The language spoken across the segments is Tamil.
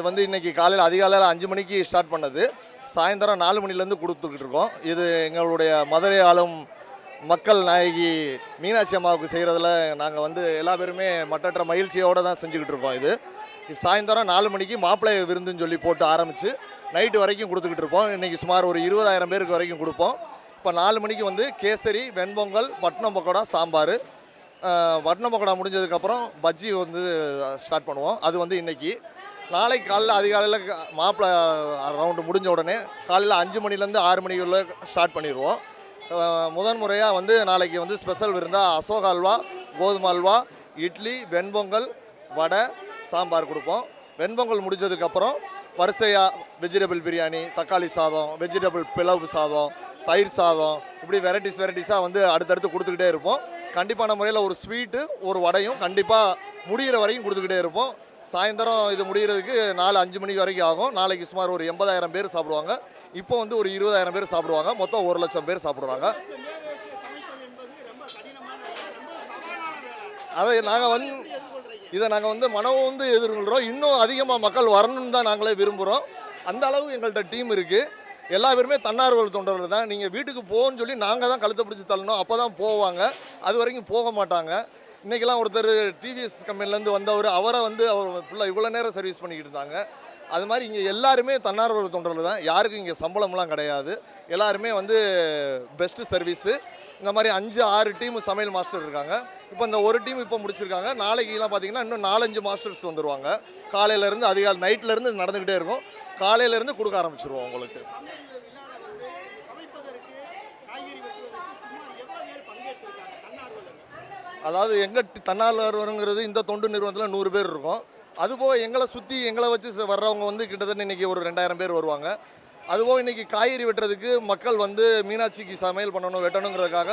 இது வந்து இன்றைக்கி காலையில் அதிகாலையில் அஞ்சு மணிக்கு ஸ்டார்ட் பண்ணது. சாயந்தரம் நாலு மணிலேருந்து கொடுத்துக்கிட்டு இருக்கோம். இது எங்களுடைய மதுரை ஆளும் மக்கள் நாயகி மீனாட்சி அம்மாவுக்கு செய்கிறதுல நாங்கள் வந்து எல்லா பேருமே மட்டற்ற மகிழ்ச்சியோடு தான் செஞ்சுக்கிட்டு இருக்கோம் இது. சாயந்தரம் நாலு மணிக்கு மாப்பிள்ளை விருந்துன்னு சொல்லி போட்டு ஆரம்பித்து நைட்டு வரைக்கும் கொடுத்துக்கிட்டு இருப்போம் இன்றைக்கி சுமார் ஒரு இருபதாயிரம் பேருக்கு வரைக்கும் கொடுப்போம். இப்போ நாலு மணிக்கு வந்து கேசரி வெண்பொங்கல் பட்டணம் பக்கோடா சாம்பார். பட்டணம் பக்கோடா முடிஞ்சதுக்கப்புறம் பஜ்ஜி வந்து ஸ்டார்ட் பண்ணுவோம். அது வந்து இன்றைக்கி நாளைக்கு காலையில் அதிகாலையில் மாப்பிள்ளை ரவுண்டு முடிஞ்ச உடனே காலையில் அஞ்சு மணிலேருந்து ஆறு மணிக்குள்ள ஸ்டார்ட் பண்ணிடுவோம். முதன் முறையாக வந்து நாளைக்கு வந்து ஸ்பெஷல் விருந்தா அசோக அல்வா கோதுமை அல்வா இட்லி வெண்பொங்கல் வடை சாம்பார் கொடுப்போம். வெண்பொங்கல் முடிஞ்சதுக்கப்புறம் வரிசையாக வெஜிடபிள் பிரியாணி தக்காளி சாதம் வெஜிடபிள் பிளவு சாதம் தயிர் சாதம் இப்படி வெரைட்டிஸ் வெரைட்டிஸாக வந்து அடுத்தடுத்து கொடுத்துக்கிட்டே இருப்போம். கண்டிப்பான முறையில் ஒரு ஸ்வீட்டு ஒரு வடையும் கண்டிப்பாக முடிகிற வரைக்கும் கொடுத்துக்கிட்டே இருப்போம். சாயந்தரம் இது முடிகிறதுக்கு நாலு அஞ்சு மணி வரைக்கும் ஆகும். நாளைக்கு சுமார் ஒரு எண்பதாயிரம் பேர் சாப்பிடுவாங்க. இப்போ வந்து ஒரு இருபதாயிரம் பேர் சாப்பிடுவாங்க. மொத்தம் ஒரு லட்சம் பேர் சாப்பிடுவாங்க அதை நாங்கள் வந்து இதை நாங்கள் வந்து மனம் வந்து எதிர்கொள்கிறோம் இன்னும் அதிகமாக மக்கள் வரணும்னு தான் நாங்களே விரும்புகிறோம் அந்த அளவு எங்கள்கிட்ட டீம் இருக்குது எல்லா பேருமே தன்னார்வல் தொண்டர்கள் தான். நீங்கள் வீட்டுக்கு போகணும்னு சொல்லி நாங்கள் தான் கழுத்தை பிடிச்சி தள்ளணும். அப்போ தான் போவாங்க. அது வரைக்கும் போக மாட்டாங்க. இன்றைக்கெல்லாம் ஒருத்தர் டிவிஎஸ் கம்பெனிலேருந்து வந்தவர் அவரை வந்து அவர் ஃபுல்லாக இவ்வளோ நேரம் சர்வீஸ் பண்ணிக்கிட்டு இருந்தாங்க. அது மாதிரி இங்கே எல்லாருமே தன்னார்வல் தொண்டர்கள் தான். யாருக்கும் இங்கே சம்பளம்லாம் கிடையாது. எல்லாருமே வந்து பெஸ்ட்டு சர்வீஸு இந்த மாதிரி அஞ்சு ஆறு டீம் சமையல் மாஸ்டர் இருக்காங்க. இப்போ இந்த ஒரு டீம் இப்போ முடிச்சிருக்காங்க. நாளைக்குலாம் பார்த்தீங்கன்னா இன்னும் நாலஞ்சு மாஸ்டர்ஸ் வந்துருவாங்க. காலையிலேருந்து அதிகாலை நைட்லேருந்து நடந்துக்கிட்டே இருக்கும். காலையிலேருந்து கொடுக்க ஆரம்பிச்சிருவோம் உங்களுக்கு. அதாவது எங்கள் தன்னார்வலருங்கிறது இந்த தொண்டு நிறுவனத்தில் நூறு பேர் இருக்கும். அதுபோக எங்களை சுற்றி எங்களை வச்சு வர்றவங்க வந்து கிட்டத்தட்ட இன்றைக்கி ஒரு ரெண்டாயிரம் பேர் வருவாங்க. அதுபோக இன்றைக்கி காய்கறி வெட்டுறதுக்கு மக்கள் வந்து மீனாட்சிக்கு சமையல் பண்ணணும் வெட்டணுங்கிறதுக்காக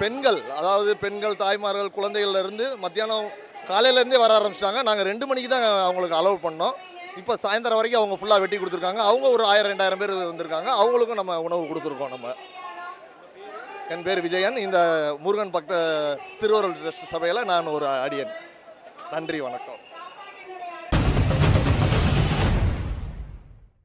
பெண்கள் அதாவது பெண்கள் தாய்மார்கள் குழந்தைகள்ல இருந்து மத்தியானம் காலையிலேருந்தே வர ஆரம்பிச்சிட்டாங்க. நாங்கள் ரெண்டு மணிக்கு தான் அவங்களுக்கு அலோவ் பண்ணோம். இப்போ சாயந்தரம் வரைக்கும் அவங்க ஃபுல்லாக வெட்டி கொடுத்துருக்காங்க. அவங்க ஒரு ஆயிரம் ரெண்டாயிரம் பேர் வந்திருக்காங்க. அவங்களுக்கும் நம்ம உணவு கொடுத்துருக்கோம் நம்ம. என் பேர் விஜயன். இந்த முருகன் பக்த திருவருள் சபையில் நான் ஒரு அடியன். நன்றி வணக்கம்.